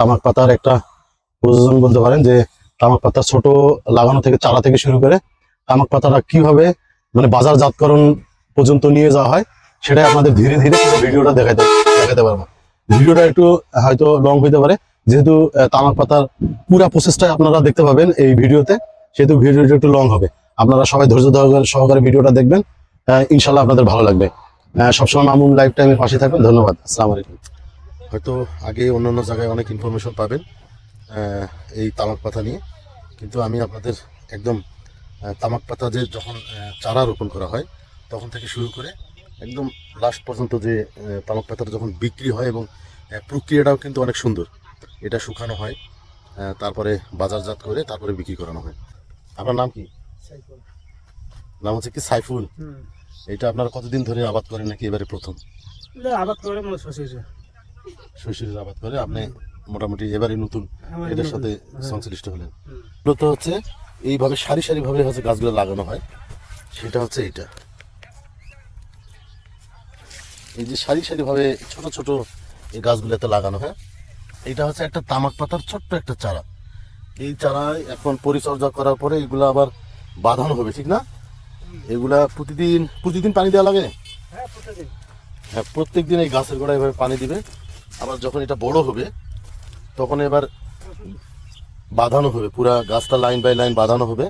তামাক পাতার একটা প্রযোজন বলতে পারেন যে তামাক পাতা ছোট লাগানো থেকে চারা থেকে শুরু করে তামাক পাতাটা কীভাবে মানে বাজারজাতকরণ পর্যন্ত নিয়ে যাওয়া হয়, সেটাই আপনাদের ধীরে ধীরে ভিডিওটা দেখাতে দেখাতে পারব। ভিডিওটা একটু হয়তো লং হইতে পারে। যেহেতু তামাক পাতার পুরো প্রসেসটাই আপনারা দেখতে পাবেন এই ভিডিওতে, সেহেতু ভিডিওটা একটু লং হবে। আপনারা সবাই ধৈর্য সহকারে- সহকারে ভিডিওটা দেখবেন। ইনশাল্লাহ আপনাদের ভালো লাগবে। সবসময় মামুন লাইফ টাইমের পাশে থাকবেন। ধন্যবাদ। আসসালামু আলাইকুম। হয়তো আগে অন্যান্য জায়গায় অনেক ইনফরমেশন পাবেন এই তামাক পাতা নিয়ে। কিন্তু আমি আপনাদের একদম তামাক পাতা যে যখন চারা রোপণ করা হয় তখন থেকে শুরু করে একদম লাস্ট পর্যন্ত যে তামাক পাতাটা যখন বিক্রি হয় এবং প্রক্রিয়াটাও কিন্তু অনেক সুন্দর। এটা শুকানো হয় তারপরে বাজারজাত করে তারপরে বিক্রি করানো হয়। আপনার নাম কি? নাম হচ্ছে কি? সাইফুল? এটা আপনারা কতদিন ধরে আবাদ করেন নাকি এবারে প্রথম? আবাদ করে মনে আবাদ করে আপনি মোটামুটি এবারে নতুন এটার সাথে হ্যাঁ। সংশ্লিষ্ট হলেন। মূলত হচ্ছে এইভাবে সারি সারি ভাবে হচ্ছে গাছগুলো লাগানো হয় সেটা হচ্ছে এইটা। এই যে সারি সারি ভাবে ছোট ছোট এই গাছগুলোতে লাগানো হয়? এটা হচ্ছে একটা তামাক পাতার ছোট্ট একটা চারা। এই চারায় এখন পরিচর্যা করার পরে এগুলো আবার বাঁধানো হবে ঠিক না? এগুলা প্রতিদিন প্রতিদিন পানি দেওয়া লাগে? হ্যাঁ হ্যাঁ প্রত্যেক দিন এই গাছের গোড়ায় এভাবে পানি দিবে। আবার যখন এটা বড় হবে তখন এবার বাঁধানো হবে পুরা গাছটা লাইন বাই লাইন বাঁধানো হবে।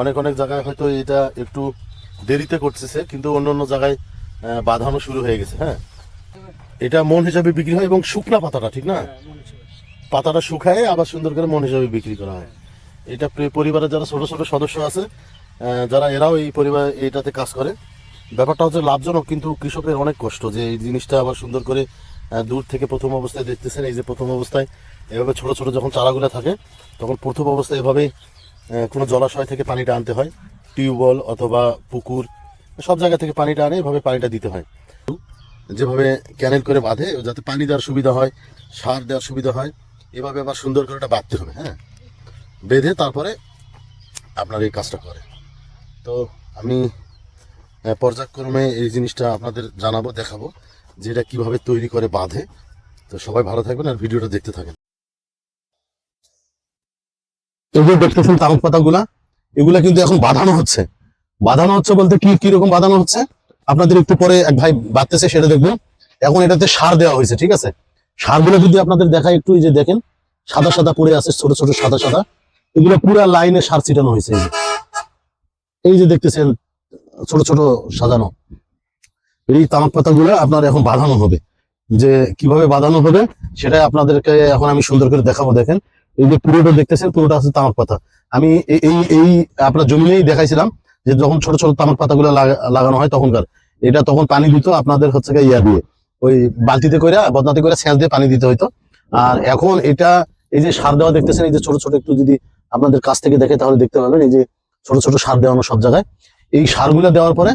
অনেক অনেক জায়গায় হয়তো এটা একটু দেরিতে করতেছে কিন্তু অন্য অন্য জায়গায় বাঁধানো শুরু হয়ে গেছে হ্যাঁ। এটা মন হিসাবে বিক্রি হয় এবং শুকনা পাতাটা ঠিক না? হ্যাঁ। পাতাটা শুকায় আবার সুন্দর করে মন হিসাবে বিক্রি করা হয়। এটা পরিবারের যারা ছোট ছোট সদস্য আছে যারা এরাও এই পরিবার এটাতে কাজ করে। ব্যাপারটা হচ্ছে লাভজনক কিন্তু কৃষকের অনেক কষ্ট যে এই জিনিসটা আবার সুন্দর করে দূর থেকে প্রথম অবস্থায় দেখতেছেন, এই যে প্রথম অবস্থায়, এভাবে ছোট ছোট যখন চারাগুলো থাকে, তখন প্রথম অবস্থায় এভাবে কোনো জলাশয় থেকে পানিটা আনতে হয়। টিউবওয়েল অথবা পুকুর, সব জায়গা থেকে পানিটা আনে, এভাবে পানিটা দিতে হয়। যেভাবে ক্যানেল করে বাঁধে, যাতে পানি দেওয়ার সুবিধা হয়, সার দেওয়ার সুবিধা হয়, এভাবে আবার সুন্দর করে এটা বাঁধতে হবে হ্যাঁ? বেঁধে তারপরে আপনার এই কাজটা করে। তো আমি পর্যায়ক্রমে এই জিনিসটা আপনাদের জানাব, দেখাবো। যে এটা কীভাবে তৈরি করে বাঁধে। তো সবাই ভালো থাকবেন আর ভিডিওটা দেখতে থাকেন। এগুলো দেখতেছেন তামাক পাতাগুলা এগুলা কিন্তু এখন বাঁধানো হচ্ছে। বাঁধানো হচ্ছে বলতে কি কীরকম বাঁধানো হচ্ছে? আপনাদের একটু পরে এক ভাই বাঁধতেছে সেটা দেখবেন এখন এটাতে সার দেওয়া হয়েছে, ঠিক আছে? সারগুলো যদি আপনাদের দেখায় একটু, এই যে দেখেন, সাদা সাদা পড়ে আছে, ছোট ছোট সাদা সাদা। এগুলো পুরো লাইনে সার ছিটানো হয়েছে। এই যে দেখতেছেন, ছোট ছোট সাজানো। এই তামাক পাতাগুলো আপনার এখন বাঁধানো হবে। যে কীভাবে বাঁধানো হবে, সেটাই আপনাদেরকে এখন আমি সুন্দর করে দেখাবো, দেখেন। এই যে পুরোটা দেখতেছেন, পুরোটা আছে তামাক পাতা আমি এই এই আপনার জমিনেই দেখাইছিলাম যে যখন ছোট ছোট তামাক পাতাগুলো লাগা- লাগানো হয় তখনকার, এটা তখন পানি দিত আপনাদের হচ্ছে ইয়া দিয়ে। ওই বালতিতে করে বদনাতে করে সেচ দিয়ে পানি দিতে হইতো। আর এখন এটা, এই যে সার দেওয়া দেখতেছেন, এই যে ছোট ছোট একটু যদি আপনাদের কাছ থেকে দেখে তাহলে দেখতে পাবেন এই যে ছোট ছোট সার দেওয়ানো সব জায়গায়। এই সারগুলো দেওয়ার পরে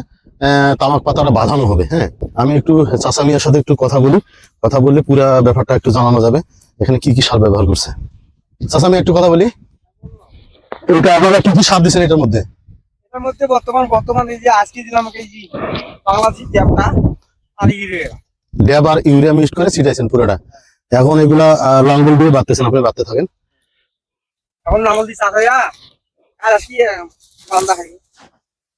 তামাক পাতাটা বাঁধানো হবে হ্যাঁ? আমি একটু চাচা মিয়ার সাথে একটু কথা বলি। কথা বললে পুরো ব্যাপারটা একটু জানানো যাবে। এখানে কি কি সার ব্যবহার করছে? চাচা আমি একটু কথা বলি। এটা আপনারা কি কি সার দিচ্ছেন এটার মধ্যে? এটার মধ্যে বর্তমান বর্তমান এই যে আজকে দিলাম এই যে বাংলাদেশি ট্যাপটা আর ইউরিয়া। ড্যাব আর ইউরিয়া মিক্স করে ছিটাইছেন পুরোটা। এখন এগুলা দিয়ে বাড়তেছেন আপনি বাড়তে থাকেন। এখন নামল দি সাদাইয়া আর আজকে বান্দা খাই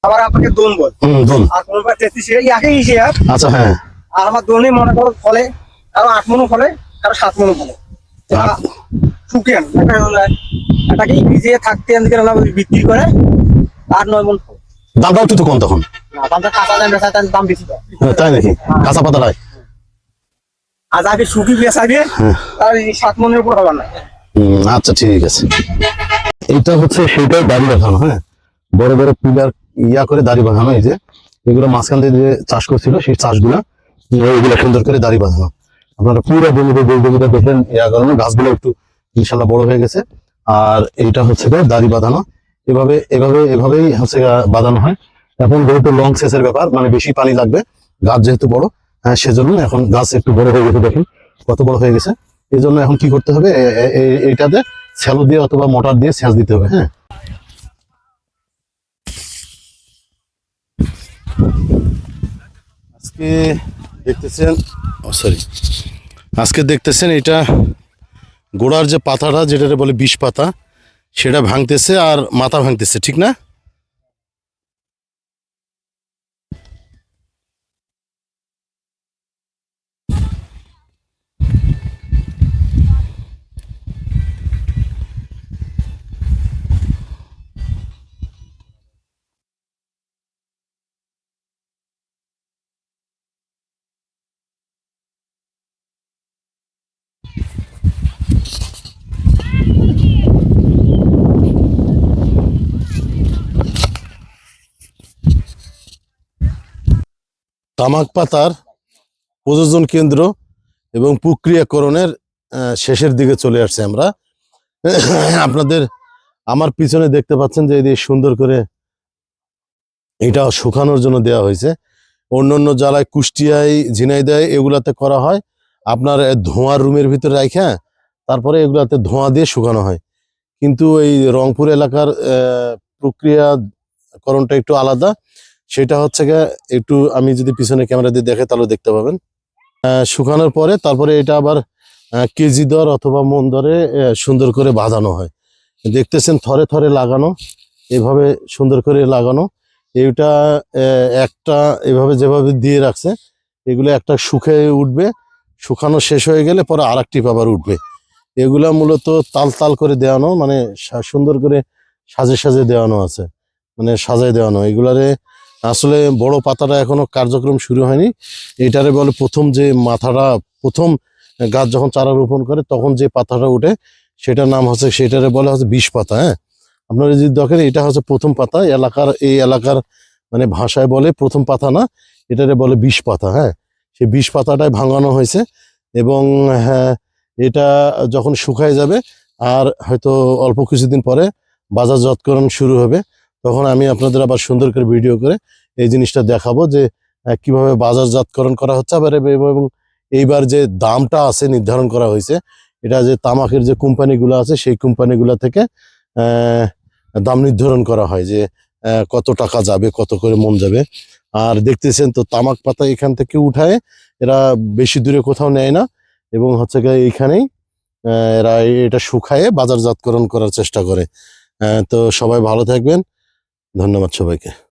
আবার আপনাকে দোন বল। ধুন আর কোন বার তেত্রিশ ইয়াকে ইসে আর। আচ্ছা হ্যাঁ। আমার দোনে মনে করো ফলে কারও আট মনো ফলে কারও সাত মনো ফলে। আট- শুকেন একটা এটাকে ভিজিয়ে থাকতে বিক্রি করে আট নয় মন একটু তো কম তখন। দাম বেশি হ্যাঁ, তাই নাকি? কাঁচা পাতা নয় আর যাকে শুকি হ্যাঁ। তার সাত মনের উপর হবার না আচ্ছা ঠিক আছে। এটা হচ্ছে সেটাই দাড়ি বাঁধানো হ্যাঁ? বড় বড় পিলার ইয়া করে দাড়ি বাঁধানো, এই যে এগুলো মাঝখান দিয়ে যে চাষ করছিল, সেই চাষগুলা এগুলো সুন্দর করে দাড়ি বাঁধানো। আপনারা পুরো জমিতে যে জমিটা দেখলেন ইয়া কারণে গাছগুলো একটু ইনশাল্লাহ বড় হয়ে গেছে। আর এইটা হচ্ছে দাড়ি বাঁধানো। এভাবে এভাবে, এভাবেই হচ্ছে বাঁধানো হয়। এখন যেহেতু লং সেচের ব্যাপার মানে বেশি পানি লাগবে, গাছ যেহেতু বড় হ্যাঁ সেজন্য এখন গাছ একটু বড় হয়ে গেছে, দেখেন কত বড় হয়ে গেছে। এই জন্য এখন কি করতে হবে এইটাতে স্যালো দিয়ে অথবা মোটর দিয়ে সেচ দিতে হবে হ্যাঁ। আজকে দেখতেছেন, ও সরি আজকে দেখতেছেন এটা গোড়ার যে পাতাটা যেটা বলে বিষ পাতা, সেটা ভাঙতেছে আর মাথা ভাঙতেছে, ঠিক না? তামাক পাতার প্রযোজন কেন্দ্র এবং প্রক্রিয়াকরণের শেষের দিকে চলে আসছে আমরা। আপনাদের আমার পিছনে দেখতে পাচ্ছেন যে এই সুন্দর করে এটা শুকানোর জন্য দেওয়া হয়েছে। অন্য অন্য জ্বালায় কুষ্টিয়ায় ঝিনাইদায় এগুলাতে করা হয়। আপনার ধোঁয়ার রুমের ভিতরে রাখা তারপরে এগুলাতে ধোঁয়া দিয়ে শুকানো হয়। কিন্তু এই রংপুর এলাকার প্রক্রিয়াকরণটা একটু আলাদা। সেটা হচ্ছে গিয়ে একটু আমি যদি পিছনে ক্যামেরা দিয়ে দেখে, তাহলে দেখতে পাবেন। শুকানোর পরে তারপরে এটা আবার কেজি দর অথবা মন দরে সুন্দর করে বাঁধানো হয়। দেখতেছেন থরে থরে লাগানো, এভাবে সুন্দর করে লাগানো। এইটা একটা এভাবে যেভাবে দিয়ে রাখছে, এগুলো একটা শুকিয়ে উঠবে, শুকানো শেষ হয়ে গেলে পরে আর একটি আবার উঠবে। এগুলা মূলত তাল তাল করে দেওয়ানো মানে সুন্দর করে সাজে সাজে দেওয়ানো আছে মানে সাজায় দেওয়ানো। এগুলারে আসলে বড় পাতাটা এখনও কার্যক্রম শুরু হয়নি। এটারে বলে প্রথম যে মাথাটা, প্রথম গাছ যখন চারা রোপণ করে, তখন যে পাতাটা ওঠে সেটার নাম হচ্ছে, সেটারে বলে হচ্ছে বিষ পাতা হ্যাঁ? আপনারা যদি দেখেন, এটা হচ্ছে প্রথম পাতা। এলাকার, এই এলাকার মানে ভাষায় বলে প্রথম পাতা না, এটারে বলে বিষ পাতা হ্যাঁ? সেই বিষ পাতাটাই ভাঙানো হয়েছে এবং হ্যাঁ এটা যখন শুকায় যাবে, আর হয়তো অল্প কিছুদিন পরে বাজার বাজারজাতকরণ শুরু হবে। তখন আমি আপনাদের আবার সুন্দর করে ভিডিও করে এই জিনিসটা দেখাবো যে কীভাবে বাজারজাতকরণ করা হচ্ছে আবার এবং এইবার যে দামটা আছে নির্ধারণ করা হয়েছে, এটা যে তামাকের যে কোম্পানিগুলো আছে সেই কোম্পানিগুলো থেকে দাম নির্ধারণ করা হয় যে কত টাকা যাবে, কত করে মন যাবে। আর দেখতেছেন তো তামাক পাতা এখান থেকে উঠায়, এরা বেশি দূরে কোথাও নেয় না এবং হচ্ছে গিয়ে এইখানেই এরা এটা শুকায়ে বাজারজাতকরণ করার চেষ্টা করে। তো সবাই ভালো থাকবেন। ধন্যবাদ সবাইকে।